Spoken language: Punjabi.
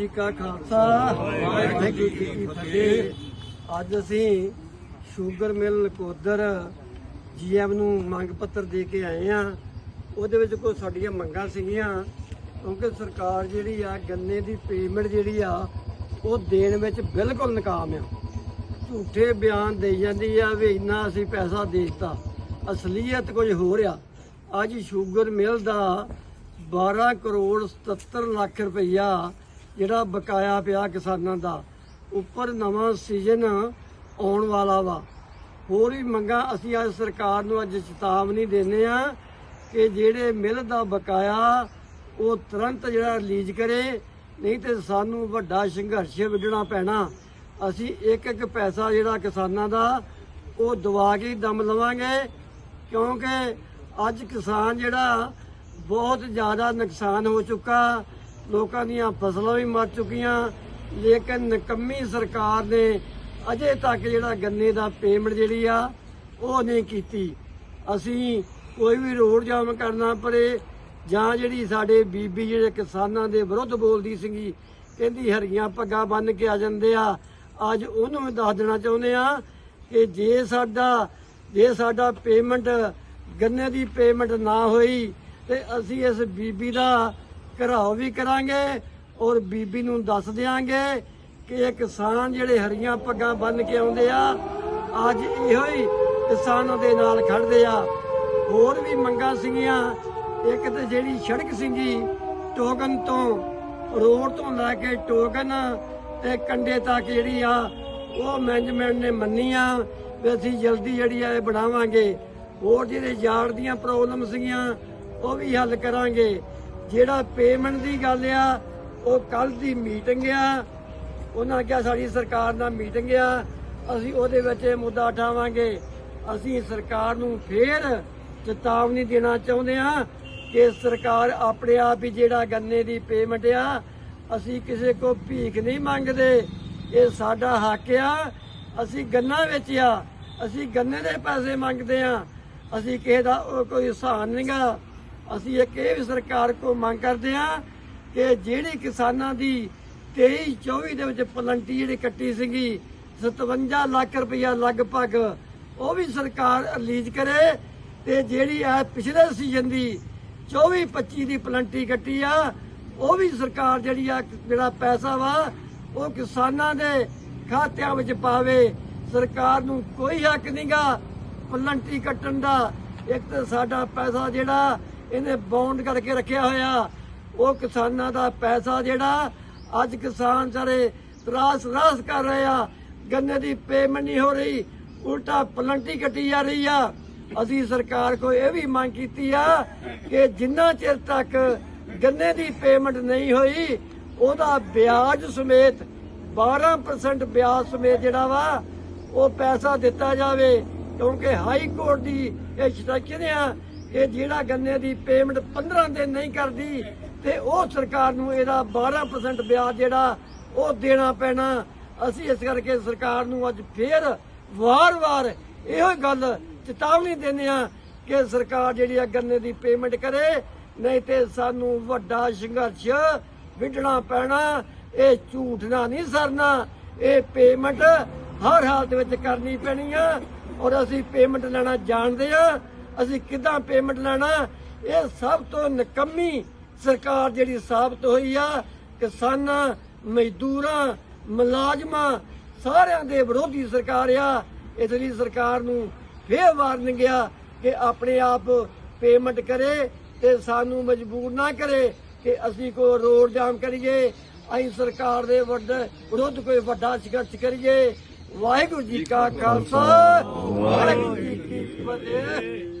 ਜੀ ਕਾ ਖਾਲਸਾ, ਵਾਹਿਗੁਰੂ ਜੀ ਕੀ ਫਤਿਹ। ਅੱਜ ਅਸੀਂ ਸ਼ੂਗਰ ਮਿਲ ਨਕੋਦਰ ਜੀਐਮ ਨੂੰ ਮੰਗ ਪੱਤਰ ਦੇ ਕੇ ਆਏ ਆ ਉਹਦੇ ਵਿੱਚ ਕੋਈ ਸਾਡੀਆਂ ਮੰਗਾਂ ਸੀਗੀਆਂ, ਕਿਉਂਕਿ ਸਰਕਾਰ ਜਿਹੜੀ ਆ, ਗੰਨੇ ਦੀ ਪੇਮੈਂਟ ਜਿਹੜੀ ਆ, ਉਹ ਦੇਣ ਵਿੱਚ ਬਿਲਕੁਲ ਨਾਕਾਮ ਆ। ਝੂਠੇ ਬਿਆਨ ਦੇਈ ਜਾਂਦੀ ਆ ਵੀ ਇੰਨਾ ਅਸੀਂ ਪੈਸਾ ਦੇ ਦਿੱਤਾ। ਅਸਲੀਅਤ ਕੁਝ ਹੋਰ ਆ। ਅੱਜ ਸ਼ੂਗਰ ਮਿਲ ਦਾ 12 ਕਰੋੜ 77 ਲੱਖ ਰੁਪਈਆ ਜਿਹੜਾ ਬਕਾਇਆ ਪਿਆ ਕਿਸਾਨਾਂ ਦਾ, ਉੱਪਰ ਨਵਾਂ ਸੀਜ਼ਨ ਆਉਣ ਵਾਲਾ ਵਾ। ਹੋਰ ਵੀ ਮੰਗਾਂ ਅਸੀਂ ਅੱਜ ਸਰਕਾਰ ਨੂੰ ਅੱਜ ਚੇਤਾਵਨੀ ਦਿੰਦੇ ਆ ਕਿ ਜਿਹੜੇ ਮਿਲ ਦਾ ਬਕਾਇਆ, ਉਹ ਤੁਰੰਤ ਜਿਹੜਾ ਰਿਲੀਜ਼ ਕਰੇ, ਨਹੀਂ ਤੇ ਸਾਨੂੰ ਵੱਡਾ ਸੰਘਰਸ਼ ਵਿੱਢਣਾ ਪੈਣਾ। ਅਸੀਂ ਇੱਕ ਇੱਕ ਪੈਸਾ ਜਿਹੜਾ ਕਿਸਾਨਾਂ ਦਾ, ਉਹ ਦਵਾ ਕੇ ਹੀ ਦਮ ਲਵਾਂਗੇ, ਕਿਉਂਕਿ ਅੱਜ ਕਿਸਾਨ ਜਿਹੜਾ ਬਹੁਤ ਜ਼ਿਆਦਾ ਨੁਕਸਾਨ ਹੋ ਚੁੱਕਾ। ਲੋਕਾਂ ਦੀਆਂ ਫਸਲਾਂ ਵੀ ਮਰ ਚੁੱਕੀਆਂ, ਲੇਕਿਨ ਨਕੰਮੀ ਸਰਕਾਰ ਨੇ ਅਜੇ ਤੱਕ ਜਿਹੜਾ ਗੰਨੇ ਦਾ ਪੇਮੈਂਟ ਜਿਹੜੀ ਆ, ਉਹ ਨਹੀਂ ਕੀਤੀ। ਅਸੀਂ ਕੋਈ ਵੀ ਰੋਡ ਜਾਮ ਕਰਨਾ ਪੜੇ ਜਾਂ ਜਿਹੜੀ ਸਾਡੇ ਬੀਬੀ ਜਿਹੜੇ ਕਿਸਾਨਾਂ ਦੇ ਵਿਰੁੱਧ ਬੋਲਦੀ ਸੀਗੀ, ਕਹਿੰਦੀ ਹਰੀਆਂ ਪੱਗਾਂ ਬੰਨ ਕੇ ਆ ਜਾਂਦੇ ਆ, ਅੱਜ ਉਹਨੂੰ ਵੀ ਦੱਸ ਦੇਣਾ ਚਾਹੁੰਦੇ ਆ ਕਿ ਜੇ ਸਾਡਾ ਜੇ ਸਾਡਾ ਪੇਮੈਂਟ ਗੰਨੇ ਦੀ ਪੇਮੈਂਟ ਨਾ ਹੋਈ, ਤੇ ਅਸੀਂ ਇਸ ਬੀਬੀ ਦਾ ਘਰਾਓ ਵੀ ਕਰਾਂਗੇ ਔਰ ਬੀਬੀ ਨੂੰ ਦੱਸ ਦਿਆਂਗੇ ਕਿ ਇਹ ਕਿਸਾਨ ਜਿਹੜੇ ਹਰੀਆਂ ਪੱਗਾਂ ਬੰਨ ਕੇ ਆਉਂਦੇ ਆ, ਅੱਜ ਇਹੋ ਹੀ ਕਿਸਾਨਾਂ ਦੇ ਨਾਲ ਖੜਦੇ ਆ। ਹੋਰ ਵੀ ਮੰਗਾਂ ਸੀਗੀਆਂ। ਇੱਕ ਤੇ ਜਿਹੜੀ ਸੜਕ ਸੀਗੀ, ਟੋਕਨ ਤੋਂ, ਰੋਡ ਤੋਂ ਲੈ ਕੇ ਟੋਕਨ ਤੇ ਕੰਡੇ ਤੱਕ ਜਿਹੜੀ ਆ, ਉਹ ਮੈਨੇਜਮੈਂਟ ਨੇ ਮੰਨੀ ਆ ਵੀ ਅਸੀਂ ਜਲਦੀ ਜਿਹੜੀ ਆ ਇਹ ਬਣਾਵਾਂਗੇ। ਹੋਰ ਜਿਹੜੇ ਯਾਰ ਦੀਆਂ ਪ੍ਰੋਬਲਮ ਸੀਗੀਆਂ, ਉਹ ਵੀ ਹੱਲ ਕਰਾਂਗੇ। ਜਿਹੜਾ ਪੇਮੈਂਟ ਦੀ ਗੱਲ ਆ, ਉਹ ਕੱਲ ਦੀ ਮੀਟਿੰਗ ਆ। ਉਹਨਾਂ ਕਿਹਾ ਸਾਡੀ ਸਰਕਾਰ ਨਾਲ ਮੀਟਿੰਗ ਆ। ਅਸੀਂ ਉਹਦੇ ਵਿੱਚ ਇਹ ਮੁੱਦਾ ਉਠਾਵਾਂਗੇ। ਅਸੀਂ ਸਰਕਾਰ ਨੂੰ ਫੇਰ ਚੇਤਾਵਨੀ ਦੇਣਾ ਚਾਹੁੰਦੇ ਆ ਕਿ ਸਰਕਾਰ ਆਪਣੇ ਆਪ ਹੀ ਜਿਹੜਾ ਗੰਨੇ ਦੀ ਪੇਮੈਂਟ ਆ, ਅਸੀਂ ਕਿਸੇ ਕੋ ਭੀਖ ਨਹੀਂ ਮੰਗਦੇ। ਇਹ ਸਾਡਾ ਹੱਕ ਆ। ਅਸੀਂ ਗੰਨਾ ਵੇਚਿਆ। ਅਸੀਂ ਗੰਨੇ ਦੇ ਪੈਸੇ ਮੰਗਦੇ ਆ ਅਸੀਂ ਕਿਸੇ ਦਾ ਉਹ ਕੋਈ ਹਿਸਾਬ ਨਹੀਂਗਾ ਅਸੀਂ ਇੱਕ ਇਹ ਵੀ ਸਰਕਾਰ ਕੋਲ ਮੰਗ ਕਰਦੇ ਹਾਂ ਕਿ ਜਿਹੜੀ ਕਿਸਾਨਾਂ ਦੀ 23 24 ਦੇ ਵਿੱਚ ਪਲੰਟੀ ਜਿਹੜੀ ਕੱਟੀ ਸੀਗੀ 57 ਲੱਖ ਰੁਪਇਆ ਲਗਭਗ ਉਹ ਵੀ ਸਰਕਾਰ ਰਿਲੀਜ਼ ਕਰੇ ਤੇ ਜਿਹੜੀ ਆ ਪਿਛਲੇ ਸੀਜ਼ਨ ਦੀ 24 25 ਦੀ ਪਲੰਟੀ ਕੱਟੀ ਆ, ਉਹ ਵੀ ਸਰਕਾਰ ਜਿਹੜੀ ਆ, ਜਿਹੜਾ ਪੈਸਾ ਵਾ, ਉਹ ਕਿਸਾਨਾਂ ਦੇ ਖਾਤਿਆਂ ਵਿੱਚ ਪਾਵੇ। ਸਰਕਾਰ ਨੂੰ ਕੋਈ ਹੱਕ ਨਹੀਂਗਾ ਪਲੰਟੀ ਕੱਟਣ ਦਾ। ਇੱਕ ਤਾਂ ਸਾਡਾ ਪੈਸਾ ਜਿਹੜਾ ਇਹਨੇ ਬੌਂਡ ਕਰਕੇ ਰੱਖਿਆ ਹੋਇਆ। ਉਹ ਕਿਸਾਨਾਂ ਦਾ ਪੈਸਾ ਜਿਹੜਾ ਅੱਜ ਕਿਸਾਨ ਸਾਰੇ ਤਰਾਸ ਰਾਸ ਕਰ ਰਹੇ ਆ। ਗੰਨੇ ਦੀ ਪੇਮੈਂਟ ਨਹੀਂ ਹੋ ਰਹੀ। ਉਲਟਾ ਪਲੰਟੀ ਕੱਟੀ ਜਾ ਰਹੀ ਆ। ਅਸੀਂ ਸਰਕਾਰ ਕੋ ਇਹ ਵੀ ਮੰਗ ਕੀਤੀ ਆ ਕਿ ਜਿੰਨਾ ਚਿਰ ਤੱਕ ਗੰਨੇ ਦੀ ਪੇਮੈਂਟ ਨਹੀਂ ਹੋਈ, ਉਹਦਾ ਵਿਆਜ ਸਮੇਤ 12% ਵਿਆਜ ਸਮੇਤ ਜਿਹੜਾ ਵਾ, ਉਹ ਪੈਸਾ ਦਿੱਤਾ ਜਾਵੇ। ਕਿਉਂਕਿ ਹਾਈ ਕੋਰਟ ਦੀ ਇਹ ਸਟ੍ਰਕਚਰ ਆ ਕਿ ਜਿਹੜਾ ਗੰਨੇ ਦੀ ਪੇਮੈਂਟ 15 ਦਿਨ ਨਹੀਂ ਕਰਦੀ ਤੇ ਉਹ ਸਰਕਾਰ ਨੂੰ ਇਹਦਾ 12% ਵਿਆਜ ਜਿਹੜਾ ਉਹ ਦੇਣਾ ਪੈਣਾ। ਅਸੀਂ ਇਸ ਕਰਕੇ ਸਰਕਾਰ ਨੂੰ ਅੱਜ ਫੇਰ ਵਾਰ-ਵਾਰ ਇਹੋ ਗੱਲ ਚੇਤਾਵਨੀ ਦਿੰਦੇ ਆ ਕਿ ਸਰਕਾਰ ਜਿਹੜੀ ਆ ਗੰਨੇ ਦੀ ਪੇਮੈਂਟ ਕਰੇ, ਨਹੀਂ ਤੇ ਸਾਨੂੰ ਵੱਡਾ ਸੰਘਰਸ਼ ਵਿੱਢਣਾ ਪੈਣਾ। ਇਹ ਝੂਠ ਨਾ ਨਹੀਂ ਸਰਨਾ, ਇਹ ਪੇਮੈਂਟ ਹਰ ਹਾਲਤ ਵਿੱਚ ਕਰਨੀ ਪੈਣੀ ਆ। ਔਰ ਅਸੀਂ ਪੇਮੈਂਟ ਲੈਣਾ ਜਾਣਦੇ ਆ। ਅਸੀਂ ਕਿਦਾਂ ਪੇਮੈਂਟ ਲੈਣਾ? ਇਹ ਸਭ ਤੋਂ ਨਕੰਮੀ ਸਰਕਾਰ ਜਿਹੜੀ ਸਾਬਤ ਹੋਈ ਆ, ਕਿਸਾਨਾਂ, ਮਜ਼ਦੂਰਾਂ, ਮੁਲਾਜ਼ਮਾਂ, ਸਾਰਿਆਂ ਦੇ ਵਿਰੋਧੀ ਸਰਕਾਰ ਆ। ਇਸ ਲਈ ਸਰਕਾਰ ਨੂੰ ਫੇਰ ਵਾਰਨਿੰਗ ਆ ਕਿ ਆਪਣੇ ਆਪ ਪੇਮੈਂਟ ਕਰੇ ਤੇ ਸਾਨੂੰ ਮਜਬੂਰ ਨਾ ਕਰੇ ਕਿ ਅਸੀਂ ਕੋਈ ਰੋਡ ਜਾਮ ਕਰੀਏ, ਅਸੀਂ ਸਰਕਾਰ ਦੇ ਵੱਡ ਵਿਰੁੱਧ ਕੋਈ ਵੱਡਾ ਸੰਘਰਸ਼ ਕਰੀਏ। ਵਾਹਿਗੁਰੂ ਜੀ ਕਾ ਖਾਲਸਾ, ਵਾਹਿਗੁਰੂ ਜੀ ਕੀ ਫਤਿਹ।